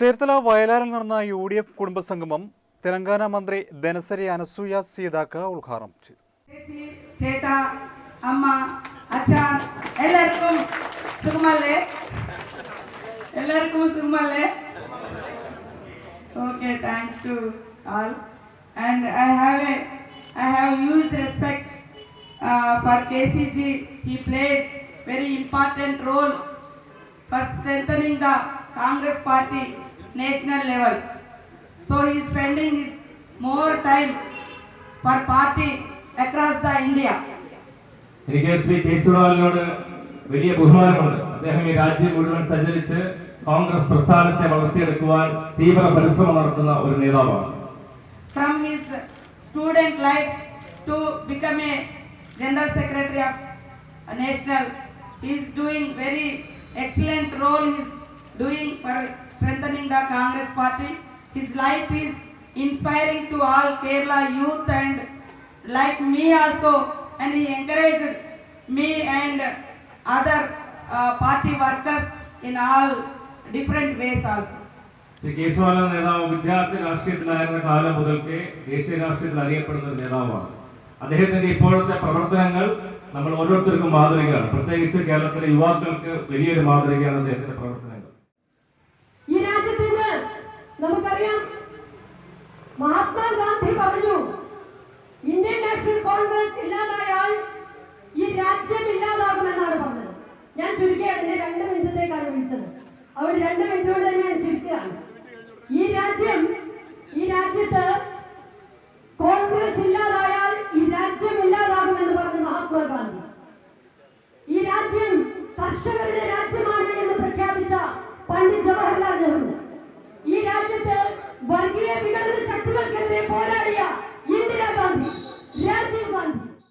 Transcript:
ചേർത്തല വയലാറിൽ നടന്ന U D F കുടുംബസംഗമം തെലങ്കാന മന്ത്രി ധനസരി അനസൂയ സീതാക്ക ഉദ്ഘാടനം ചെയ്തു. ചേട്ടാ അമ്മ അച്ഛ എല്ലാവർക്കും സുഖമല്ലേ? എല്ലാവർക്കും സുഖമല്ലേ? Okay thanks to all and I have a I have huge respect for K C G he played very important role national level. So he is spending his more time for party across the India. എനിക്ക് ശ്രീ കേശവലാലിനോട് വലിയ ബഹുമാനമുണ്ട് അദ്ദേഹം ഈ രാജ്യം മുഴുവൻ സഞ്ചരിച്ച് കോൺഗ്രസ് പ്രസ്ഥാനത്തെ വളർത്തിയെടുക്കുവാൻ തീവ്ര പരിശ്രമം നടത്തുന്ന ഒരു നേതാവാണ് his student life to become a general secretary of a national, he is doing very excellent role. He is doing for strengthening the Congress party. His life is inspiring to all Kerala youth and like me also, and he encouraged me and other uh, party workers in all different ways also. Shri കേശവാല നേതാവ് വിദ്യാർത്ഥി രാഷ്ട്രീയത്തിലായിരുന്ന കാലം മുതൽക്കേ ദേശീയ രാഷ്ട്രീയത്തിൽ അറിയപ്പെടുന്ന ഒരു നേതാവാണ് അദ്ദേഹത്തിന്റെ ഇപ്പോഴത്തെ പ്രവർത്തനങ്ങൾ നമ്മൾ ഓരോരുത്തർക്കും മാതൃകയാണ് പ്രത്യേകിച്ച് കേരളത്തിലെ യുവാക്കൾക്ക് വലിയൊരു മാതൃകയാണ് അദ്ദേഹത്തിന്റെ രാജ്യത്തിന് നമുക്കറിയാം. മഹാത്മാഗാന്ധി പറഞ്ഞു ഇന്ത്യൻ നാഷണൽ കോൺഗ്രസ് ഇല്ലാതായാൽ ഈ രാജ്യം ഇല്ലാതാകുമെന്നാണ് പറഞ്ഞത്. ഞാൻ ചുരുക്കിയാണ് അതിനെ രണ്ട് മിനിറ്റത്തേക്കാണ് വിളിച്ചത്. അവർ രണ്ട് മിനിറ്റ് തന്നെ ഞാൻ ചുരുക്കുകയാണ്. ഈ രാജ്യം